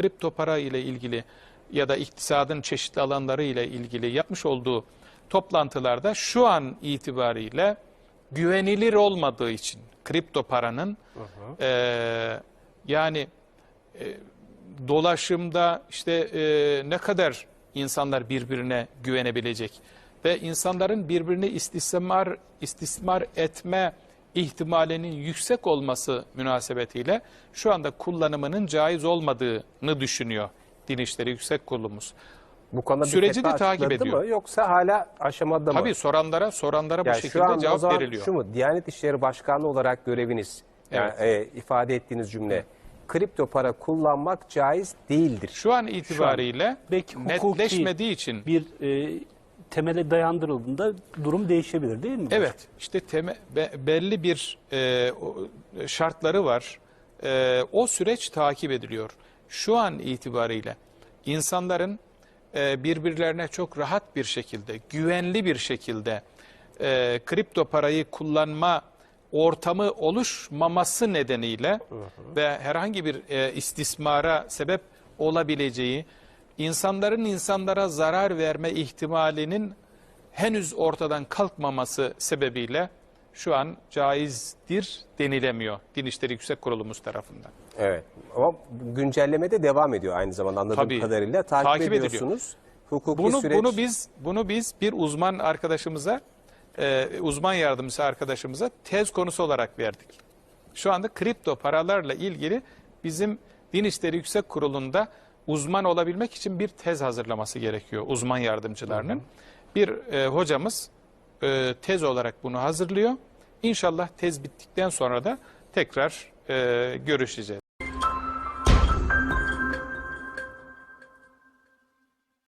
kripto para ile ilgili ya da iktisadın çeşitli alanları ile ilgili yapmış olduğu toplantılarda şu an itibariyle güvenilir olmadığı için kripto paranın eee, yani e, dolaşımda işte e, ne kadar insanlar birbirine güvenebilecek ve insanların birbirini istismar istismar etme ihtimalinin yüksek olması münasebetiyle şu anda kullanımının caiz olmadığını düşünüyor Din İşleri Yüksek Kurulumuz. Bu konuda Süreci de takip ediyor. mı yoksa hala aşamada mı? Tabii soranlara soranlara bu Yani şu şekilde an cevap zaman veriliyor. şu mu? Diyanet İşleri Başkanlığı olarak göreviniz, yani e, ifade ettiğiniz cümle, kripto para kullanmak caiz değildir. Şu an itibariyle belki hukuki netleşmediği için bir e, temele dayandırıldığında durum değişebilir değil mi? Evet, işte teme, be- belli bir e, şartları var. E, o süreç takip ediliyor. Şu an itibariyle insanların e, birbirlerine çok rahat bir şekilde, güvenli bir şekilde e, kripto parayı kullanma ortamı oluşmaması nedeniyle ve herhangi bir e, istismara sebep olabileceği, insanların insanlara zarar verme ihtimalinin henüz ortadan kalkmaması sebebiyle şu an caizdir denilemiyor Din İşleri Yüksek Kurulumuz tarafından. Evet. Ama güncelleme de devam ediyor aynı zamanda anladığım Tabii. kadarıyla. Takip, Takip ediyorsunuz. Hukuki Bunu süreç. bunu biz bunu biz bir uzman arkadaşımıza e, uzman yardımcısı arkadaşımıza tez konusu olarak verdik. Şu anda kripto paralarla ilgili bizim Din İşleri Yüksek Kurulu'nda uzman olabilmek için bir tez hazırlaması gerekiyor uzman yardımcılarının. Bir e, hocamız e, tez olarak bunu hazırlıyor. İnşallah tez bittikten sonra da tekrar e, görüşeceğiz.